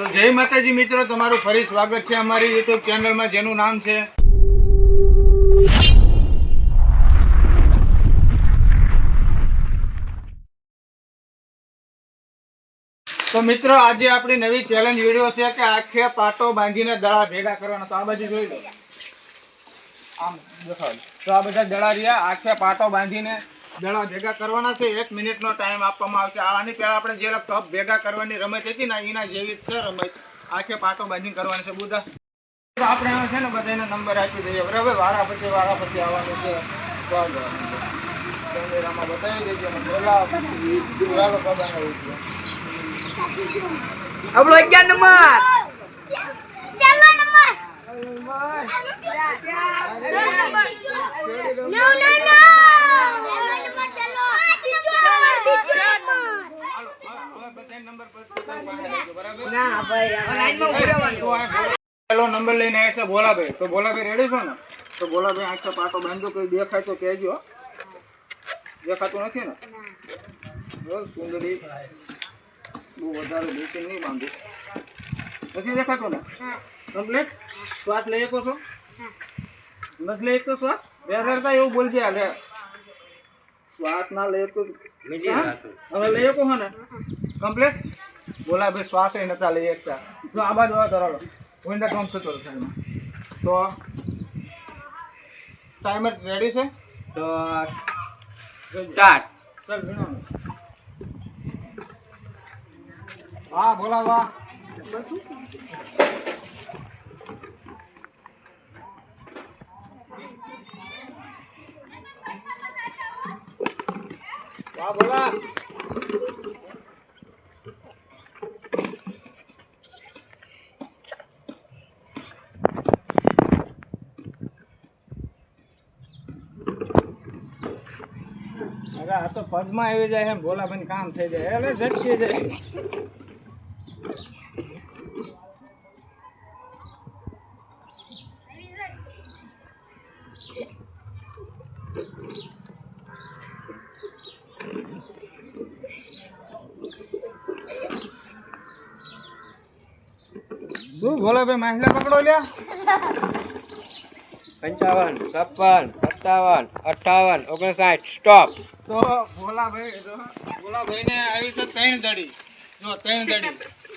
તો જય માતાજી મિત્રો, તમારું ફરી સ્વાગત છે અમારી યુટ્યુબ ચેનલમાં જેનું નામ છે તો મિત્રો, આજે આપણી નવી ચેલેન્જ વીડિયો છે કે આખે પાટો બાંધીને દડા ભેગા કરવાના. તો આ બાજુ જોઈ લો. આમ દેખાડ તો આ બધા દડા રહ્યા, આખે પાટો બાંધીને દડા ભેગા કરવાના છે એક મિનિટનો ટાઈમ આપવામાં આવશે. આની પહેલાં આપણે જે કપ ભેગા કરવાની રમત હતી ને એના જેવી જ છે રમત. આખે પાટો બાંધીને કરવાની છે. બુધા આપણે હવે છે ને બધાને નંબર આપી દઈએ. બરાબર? વારા પછી વારા પછી આવવાનું છે. કેમેરામાં બતાવી દેજો. આપણો અગિયાર નંબર. નંબર નો નો નો પહેલો નંબર પહેલો બીજો નંબર બીજો નંબર હાલો, હવે બધાને નંબર પોતાની પાસે રાખજો, બરાબર ના ભાઈ આ લાઈનમાં ઊભી રહેવાનું. પહેલો નંબર લઈને આવ્યા છે ભોલાભાઈ. તો ભોલાભાઈ રેડી છો ને? તો ભોલાભાઈ આખો પાટો બાંધો કોઈ દેખાય તો કહેજો. દેખાતું નથી ને? સુંદરી. બહુ વધારે બેસી નહીં બાંધું. નથી દેખાતું ને? કમ્પ્લીટ શ્વાસ લઈ શકો છો? નથી લઈ શકતો શ્વાસ? બેરતા એવું બોલજે હાલે. શ્વાસ ના લઈ શકતો હવે લઈ શકો ને? કમ્પ્લીટ બોલા ભાઈ શ્વાસ નતા લઈ શકતા જો આ બાજુ આવો ધરાવો વિન્ડો કામ થતો સાઈડમાં તો ટાઈમર રેડી છે? તો સ્ટાર્ટ ચાલ ભીણો હા બોલા વાહ વાહ બોલા. પદમાં આવી જાય એમ ભોલાભાઈ કામ થઈ જાય. એટલે ઝટકી જાય. શું, ભોલાભાઈ માહિલા પકડો લ્યા? પંચાવન, છપ્પન, સત્તાવન અઠાવન ઓગણસાઠ સ્ટોપ તો ભોલાભાઈ ભોલાભાઈ ને આવ્યું છે ત્રણ દડી. જો ત્રણ દડી.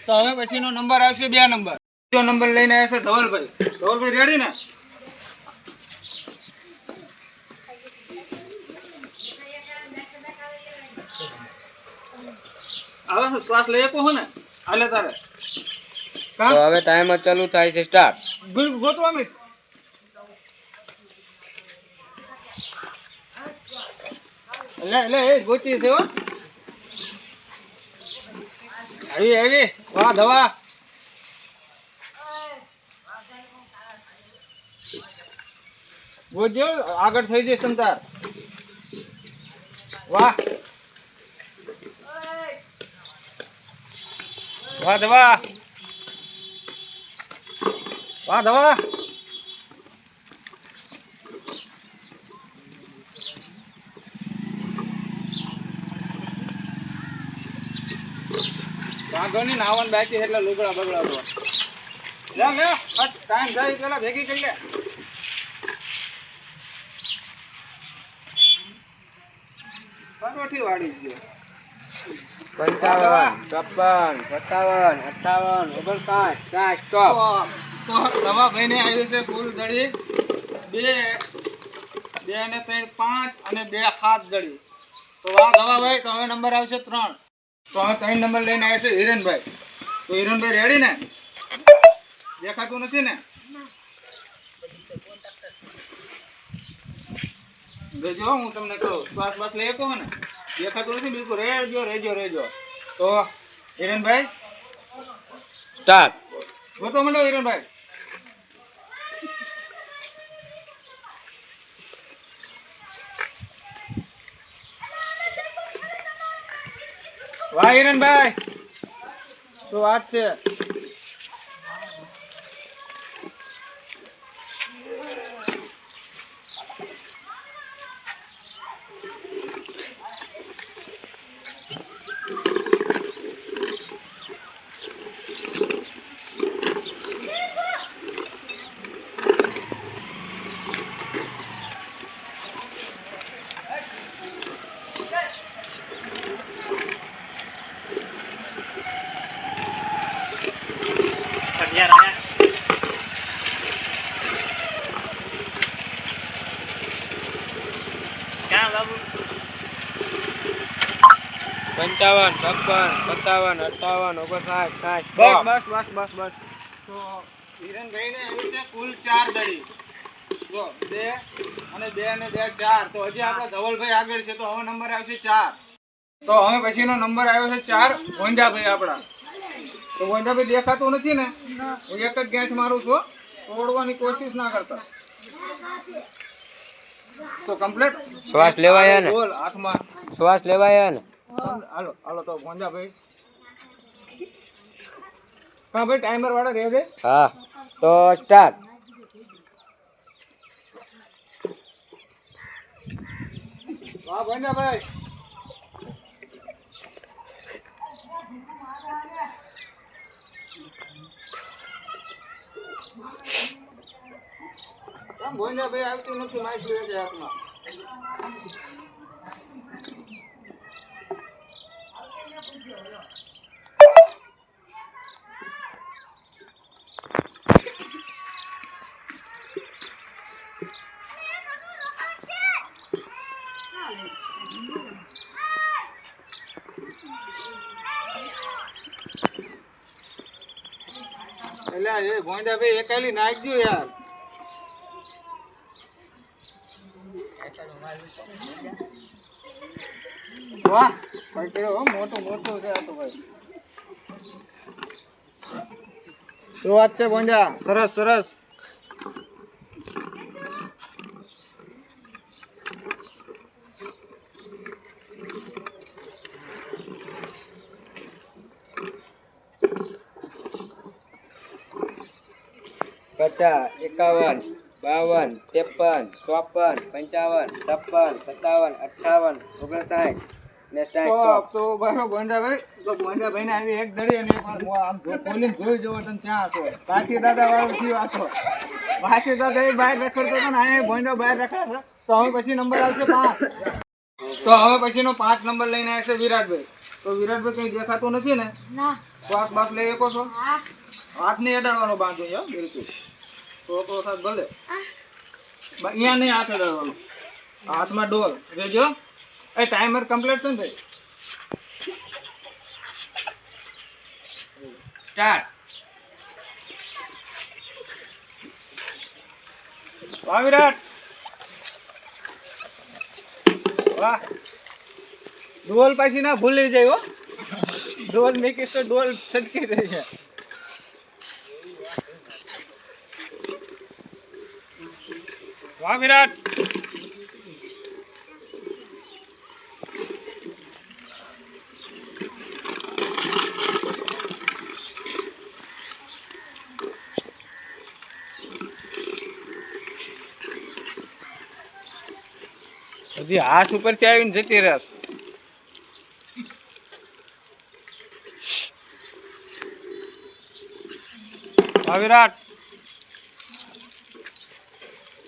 તો હવે પછીનો નંબર આવશે બે નંબર. બીજો નંબર લઈને આવશે ધવલભાઈ. ધવલભાઈ રેડી ને? હવે શું શ્વાસ લઈ શકો છો ને? હાલે તારે. હવે ટાઈમ ચાલુ થાય છે સ્ટાર્ટ ગોતવા મીટ લે હો. આવી આવી. વાહ, દવા. ગોતજો આગળ થઈ જઈશ તમ તાર. વાહ. વાહ, દવા. વાહ, દવા. વાંધો નહીં નાવન બાકી એટલે લુગડા બગડા તો લે લે ટાઈમ જાય પેલા ભેગી કરી લે. પરોઠી વાળી ગયો પંચાવન છપ્પન સત્તાવન અઠાવન ઓગણસાઠ સાઠ તો દવા ભાઈને આવ્યું છે કુલ દળી. બે બે અને ત્રણ પાંચ અને બે સાત દળી. તો આ દવા ભાઈ તો હવે નંબર આવશે ત્રણ. તો આ ત્રણ નંબર લઈને આવ્યા છે હિરેનભાઈ તો હિરેનભાઈ રેડી ને? દેખાતું નથી ને? રેજો હું તમને કહું શ્વાસ બાસ લઈ કહો ને દેખાતું નથી બિલકુલ રેજો રેજો રેજો. તો હિરેનભાઈ સ્ટાર્ટ. ગોતો મંડો હિરેનભાઈ વાહ હિરણભાઈ શું વાત છે? પંચાવન છપ્પન સત્તાવન અઠાવન ઓગણસાઠ સાઠ બસ, બસ બસ બસ બસ તો હિરણભાઈને આવી છે કુલ ચાર દડી જો બે અને બે અને બે ચાર. તો હજી આપણા ધવલભાઈ આગળ છે તો હવે નંબર આવશે ચાર. તો હવે પછીનો નંબર આવ્યો છે ચાર ગોંજાભાઈ આપણા. તો ગોંજાભાઈ દેખાતું નથી ને? હું એક જ ગેસ મારું છું તોડવાની કોશિશ ના કરતા. તો કમ્પ્લીટ શ્વાસ લેવાયા ને? બોલ હાથમાં. શ્વાસ લેવાયા ને? હાલો હાલો તો ગોંજાભાઈ હા ભાઈ ટાઈમર વાળા રહે છે હા તો સ્ટાર્ટ વાહ ગોંજાભાઈ કેમ ગોંજાભાઈ આવતું નથી માહિતી હાથમાં. એટલે એ ગોંજાભાઈ એકાલી નાખજો યાર. વાહ. ભાઈ સરસ સરસ. પચાસ એકાવન બાવન ત્રેપન ચોપન પંચાવન છપ્પન સત્તાવન અઠાવન ઓગણસાઠ. તો બરો ગોંજાભાઈ ને આવી એક દડી અને આમ ખોલીને જોઈ જવો તમે ત્યાં હતો. બાકી દાદા વાળો થયું આતો બાકી દાદા એ બહાર રખડતો હતો ને અહીંયા ગોંજા બહાર રખડે તો હવે પછી નંબર આવશે પાંચ. તો હવે પછીનો પાંચ નંબર લઈને આવશે વિરાટભાઈ. તો વિરાટભાઈ કઈ દેખાતું નથી ને? શ્વાસ બાસ લઈ શકો છો? હા. હાથ નહીં અડાડવાનો બાંધો યાર બિલકુલ. તો સાથ ભલે. અહીંયા નહીં હાથ અડાડવાનો. હાથમાં ડોલ. રેજો એ ટાઈમર કમ્પ્લીટ છે ને ભાઈ સ્ટાર્ટ વાહ વિરાટ. વાહ. ડોલ પાછી ના ભૂલી જાય હો. ડોલ મેકીશ તો ડોલ છટકી રહી છે. વાહ વિરાટ. હજી હાથ ઉપરથી આવીને જતી રહેશે. વિરાટ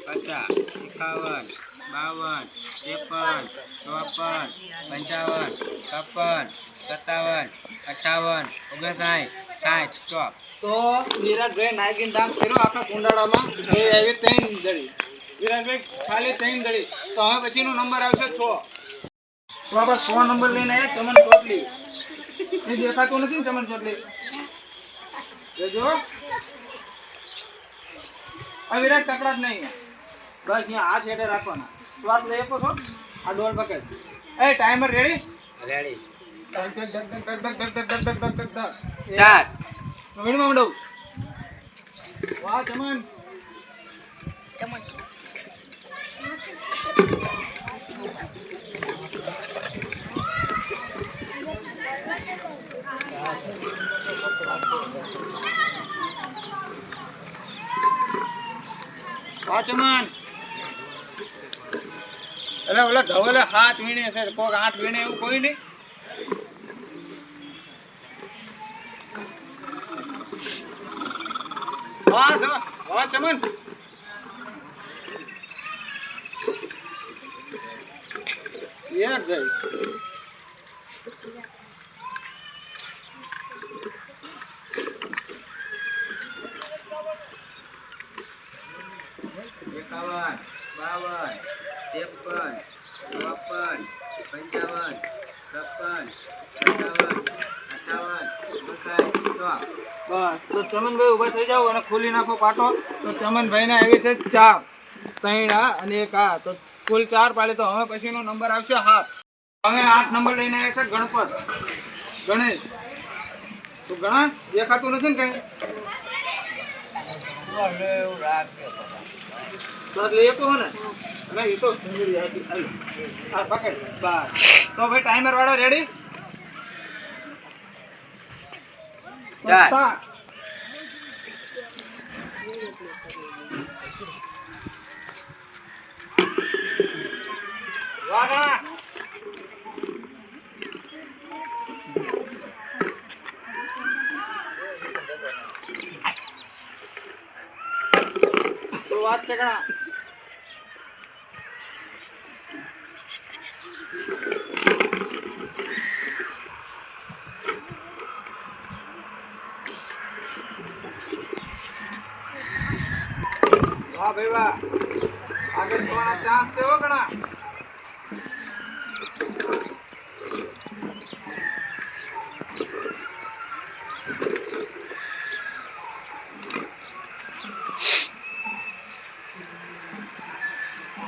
પચાસ એકાવન બાવન ત્રેપન ચોપન પંચાવન છપ્પન સત્તાવન અઠાવન ઓગણસાઠ સાઠ સ્ટોપ તો વિરાટભાઈ નાગીન ધામ કર્યો આખા કુંડાળામાં. આવી ત્રણ દડી વિરાટભાઈ ખાલી ત્રણ દડી તો હવે પછીનો નંબર આવશે છ તો આપણે સો નંબર લઈને આવ્યા ચમન ચોટલી એ દેખાતું નથી ને ચમન ચોટલી જોજો આ વિરાટ ટકરા જ નહીં બસ અહીંયા હાથ હેઠે રાખવાના વાત લઈ આપો છો આ ડોલ પકડ એ ટાઈમર રેડી રેડી મંડવ વાહ ચમન વાહ અરે ઓલે ધવલે હાથ વીણે છે, કોક આઠ વીણે એવું કોઈ નહીં. વાહ વાહ, ચમન. યાર, જાય. એકાવન બાવન ત્રેપન ચોપન પંચાવન છપ્પન સત્તાવન અઠાવન બસ. તો ચમનભાઈ ઊભા થઈ જાઓ અને ખોલી નાખો પાટો. તો ચમનભાઈને આવી છે ચાર. ત્રણ આ અને એક આ. તો કુલ ચાર પાડે તો હવે પછીનો નંબર આવશે હાથ હવે આઠ નંબર લઈને આવે છે ગણપત. ગણેશ. તો ગણા દેખાતું નથી ને કઈ? એવું રાખજો તો ને. અને એ તો સુંદરી હતી હાલો. આ પકડ. બસ તો ભાઈ ટાઈમર વાળો રેડી ચાર. વાહ ગણા તો વાત છે ગણા વાહ ભાઈ વાહ આગળ જવાના ચાન્સ છે હો ઘણા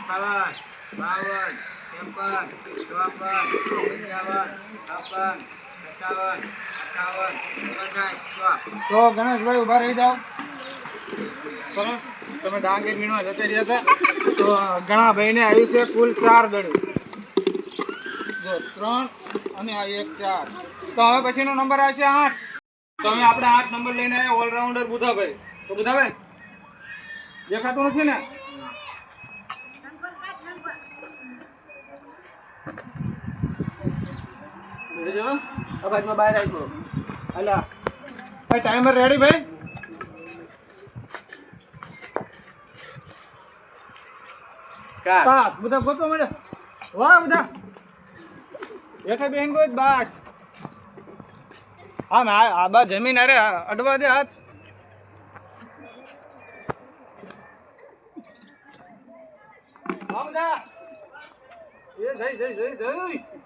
એકાવન બાવન ત્રેપન ચોપન, પંચાવન, છપ્પન, સત્તાવન, અઠાવન, ઓગણસાઠ તો ગણેશભાઈ ઊભા રહી જાઓ. સરસ. તમે ડાંગર વીણવા જતા રહ્યા હતા. તો ઘણા ભાઈને આવી છે કુલ ચાર દડી. જો, ત્રણ અને આ એક ચાર. તો હવે પછીનો નંબર આવશે આઠ. તો હવે આપણે આઠ નંબર લઈને આવ્યા ઓલરાઉન્ડર બુધાભાઈ. તો બુધાભાઈ, દેખાતું નથી ને? બેસી અવાજમાં બહાર આવ્યો અલા ભાઈ ટાઈમર રેડી ભાઈ? ચાર બધા ગોતો મળે વાહ બધા. એકે બેન કોઈ બાસ. હા આ આ બા જમીન અરે અડવા દે હાથ. હા બધા. એ જઈ જઈ જઈ જઈ.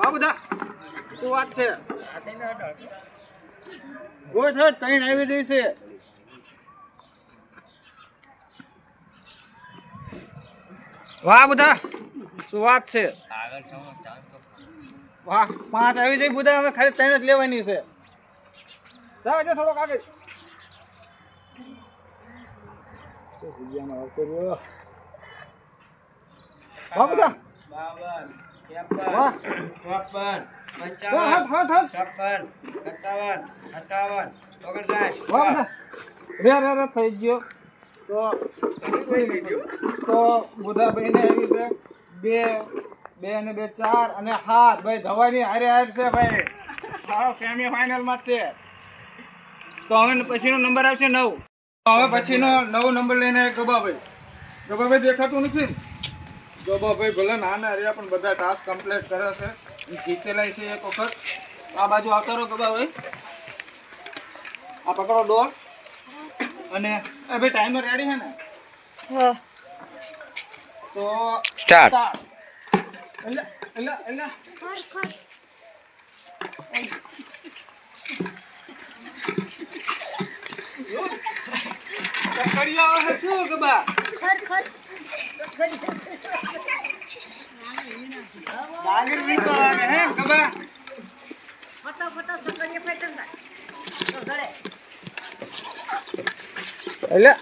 વાહ બધા. શું વાત છે? ગોઠ ત્રણ આવી રહી છે. વાહ બધા. શું વાત છે? વાહ, પાંચ આવી જઈ બધા. હવે ખાલી ત્રણ જ લેવાની છે. જાવ જો થોડોક આગળ. ચોપન પંચાવન છપ્પન સત્તાવન અઠાવન ઓગણસાઠ થઈ ગયો. તો તો બધા ભાઈને આવી છે. બે બે અને બે ચાર અને હાથ ભાઈ ધવાની હારે હાર છે ભાઈ. હા સેમી ફાઇનલમાં છે. તો હવે પછીનો નંબર આવશે નવ. તો હવે પછીનો નવો નંબર લઈને ગબાભાઈ. ગબાભાઈ દેખાતું નથી ને ગબાભાઈ ભલે નાના રહ્યા પણ બધા ટાસ્ક કમ્પ્લીટ કરે છે. જીતેલાય છે એક વખત. આ બાજુ આવતા રહો ગબાભાઈ આ પકડો ડોર અને એ ભાઈ ટાઈમર રેડી છે ને? તો સ્ટાર્ટ start. એટલે એટલે એટલે. ખર ખર આવે ખર ડાંગર વીણતો આવે એટલે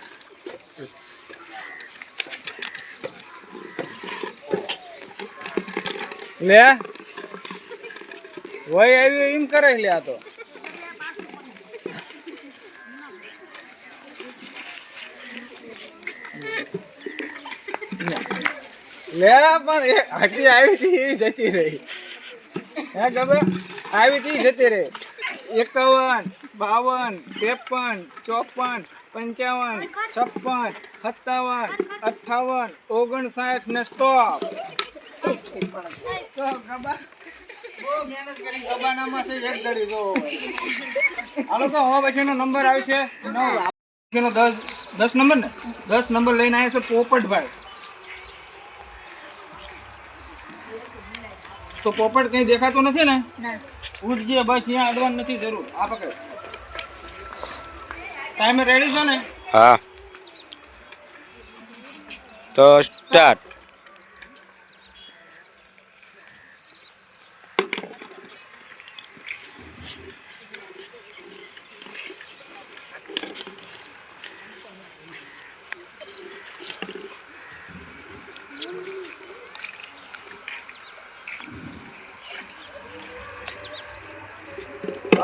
લે વય આવ્યું એમ કરે લે આ તો. લે, પણ એ હાથી આવી હતી જતી રહી. હે, ખબર? આવી હતી જતી રહી. એકાવન, બાવન, ત્રેપન, ચોપન, પંચાવન, છપ્પન, સત્તાવન અઠાવન ઓગણસાઠ ને સ્ટોપ છે હાલો, તો હવે પછીનો નંબર નવ. દસ દસ નંબર ને? દસ નંબર લઈને આવ્યા છે પોપટભાઈ. તો પોપટ કઈ દેખાતો નથી ને? ઉઠજે બસ અહીંયા અડવાનું નથી જરૂર. આ પકડ. ટાઈમે રેડી છો ને? હા. તો સ્ટાર્ટ.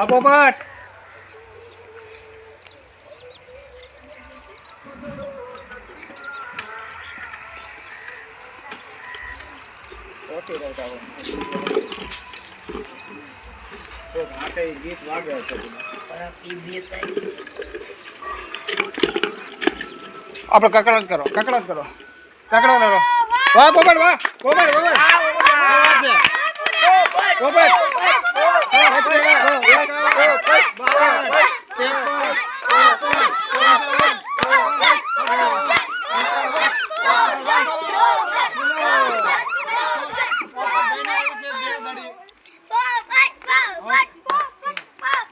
પોપટ ગીત વાગે આપણે કકડાટ કરો કકડાટ કરો. કકડા કરો. વાહ પોપટ વાહ. પોપટ પોપટ. પોપટ. હા, વચ્ચે વાહ. બાવન,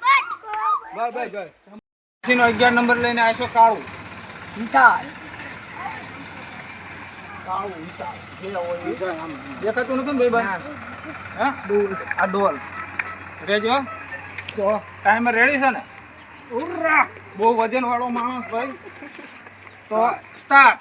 ત્રેપન, બસ બસ બસ પછીનો અગિયાર નંબર લઈને આવશો કાળું કાળું વિશાળ જે હોય એ. દેખાતું નથી ને ભાઈ હા આ ડોલ રેજો તો ટાઈમર રેડી છે ને? ઉર્રા! બહુ વજન વાળો માણસ ભાઈ. તો સ્ટાર્ટ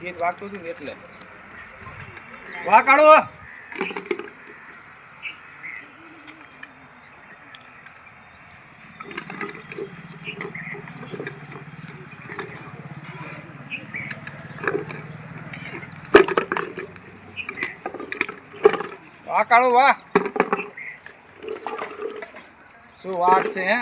ગીત વાગતું હતું ને એટલે. વાહ કાઢો વાહ કાળો વાહ. શું વાત છે હે?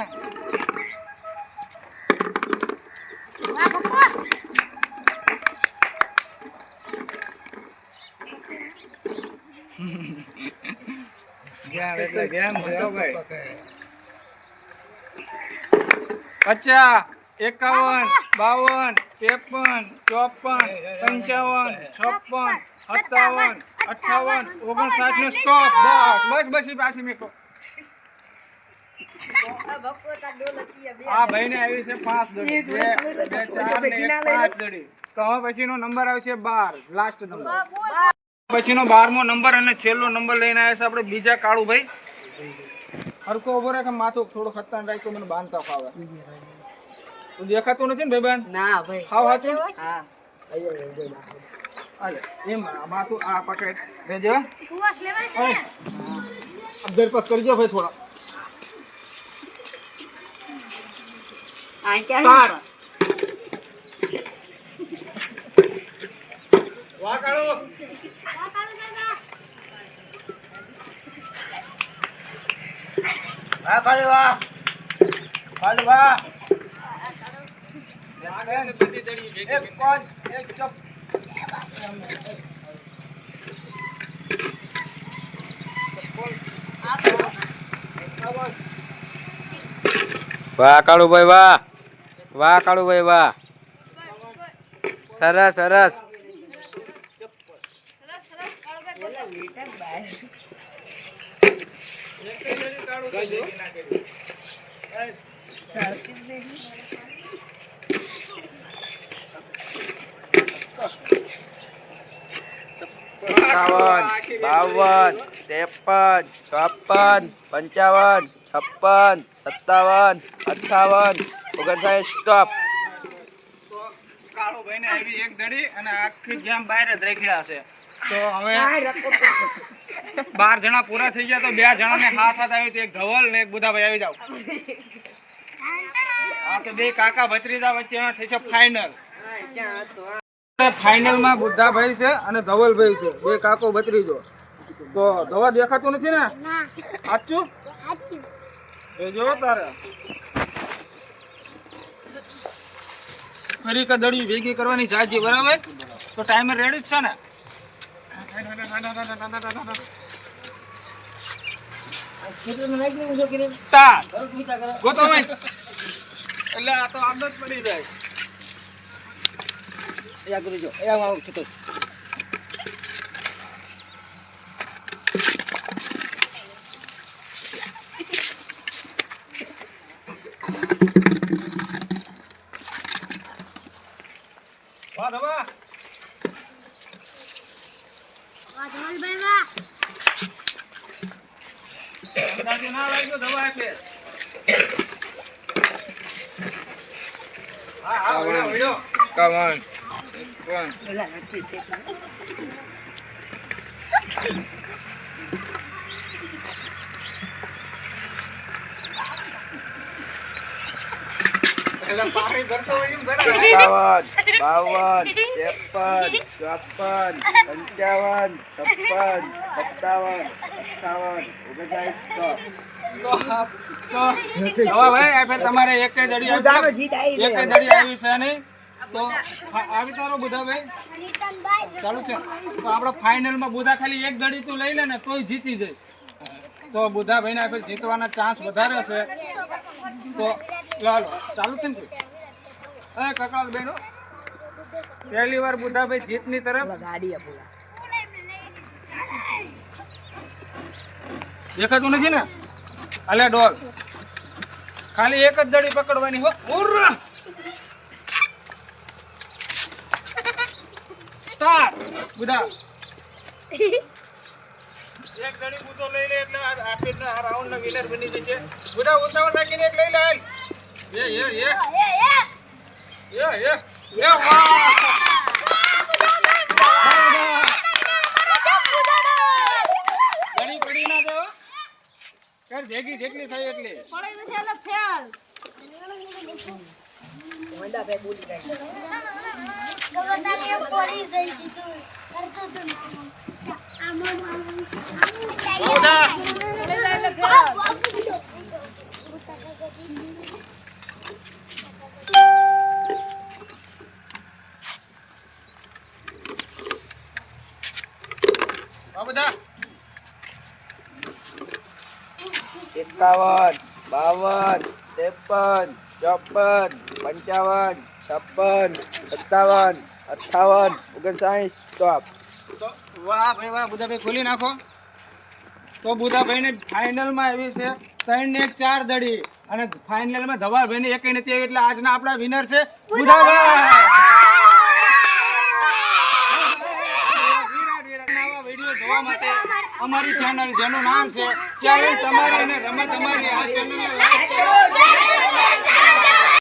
પચાસ એકાવન બાવન ત્રેપન ચોપન પંચાવન છપ્પન સત્તાવન અઠાવન ઓગણસાઠ ને સ્ટોપ બસ બસ બસ પાછી મેકો. આ ભાઈને આવી છે પાંચ દડી. બે બે ચાર ને એક પાંચ દડી. તો હવે પછીનો નંબર આવશે બાર લાસ્ટ નંબર. પછીનો બારમો નંબર અને છેલ્લો નંબર લઈને આવ્યા છે આપણે બીજા કાળુભાઈ. હરકો ઊભો રહે કે માથું થોડું ખતરાન રાખ્યું મને બાંધતા ફાવે. દેખાતું નથી ને ભાઈ ના ભાઈ. ખાવ હાચું? હા. અરે એમ આ તું આ પકડ રેજો ઓય. અધર કરજો ભાઈ થોડા. આ ક્યાં સ્ટાર્ટ વાહ કાળો. વાહ કાળી વાહ કાળી વાહ. એક કોણ? એક ચપ વાહ કાળુભાઈ વાહ. વાહ કાળુભાઈ વાહ. સરસ સરસ. એકાવન બાવન ત્રેપન ચોપન પંચાવન છપ્પન સત્તાવન અઠાવન ઓગણસાઠ સ્ટોપ કાળો ભાઈને આવી એક દડી અને આખી જેમ બહાર જ રેખડ્યા છે. તો હવે બાર જણા પૂરા થઈ ગયા તો બે જણાને હાથ હાથ આવી તો એક ધવલ ને એક બુધાભાઈ આવી જાવ આ તો બે કાકા ભત્રીજા વચ્ચે થઈ છે ફાઇનલ ફાઇનલમાં બુદ્ધાભાઈ છે અને ધવલભાઈ છે. બે કાકો ભત્રીજો તો ધવા દેખાતું નથી ને? સાચું એ જો તારે. ફરી કદડી ભેગી કરવાની જાજી બરાબર? તો ટાઈમર રેડી જ છે ને? એટલે આ તો આમ જ પડી જાય. 100以上。いや、まあ、ちょっと。બાવન ત્રેપન ચોપન પંચાવન છપ્પન સત્તાવન અઠાવન ઓગણસાઠ તમારે એક જ દડી એક જ દડી આવી છે નહીં તો આવી તારો બુધા ભાઈ. ચાલુ છે. તો આપણે ફાઇનલમાં બુધા ખાલી એક દડી તું લઈ લે ને તોય જીતી જાય. તો બુધા ભાઈને આપણે જીતવાના ચાન્સ વધારે છે. તો ચાલો ચાલુ છે ને હા કકાલ બેનો પહેલી વાર બુધાભાઈ જીતની તરફ. દેખાતું નથી ને? અલ્યા ડોલ. ખાલી એક જ દડી પકડવાની હો! બુધા. એક ઘણી બુધો લઈ લે એટલે આપી એટલે આ રાઉન્ડ ના વિનર બની જશે. બુધા ઉતાવળ નાખીને એક લઈ લે હાલ એ એ એ. એ એ. એ વાહ! ભેગી જેટલી થાય એટલી પડે નથી એટલે ફેલ મોંડા ભાઈ બોલી જાય ગવતારે પડી ગઈ દીધું એકાવન બાવન ત્રેપન ચોપન પંચાવન છપ્પન સત્તાવન અઠાવન ઓગણસાઠ સ્ટોપ તો વાહ ભાઈ, વાહ, બુધાભાઈ ખોલી નાખો. તો બુધાભાઈ ને ફાઇનલમાં એવી છે ત્રણ ને ચાર દડી અને ફાઇનલમાં ધવાભાઈ ને એક નથી આવી, એટલે આજના આપણા વિનર છે બુધાભાઈ. અમારી ચેનલ જેનું નામ છે ચેલેન્જ તમારી અને રમત અમારી આ ચેનલને લાઈક કરો.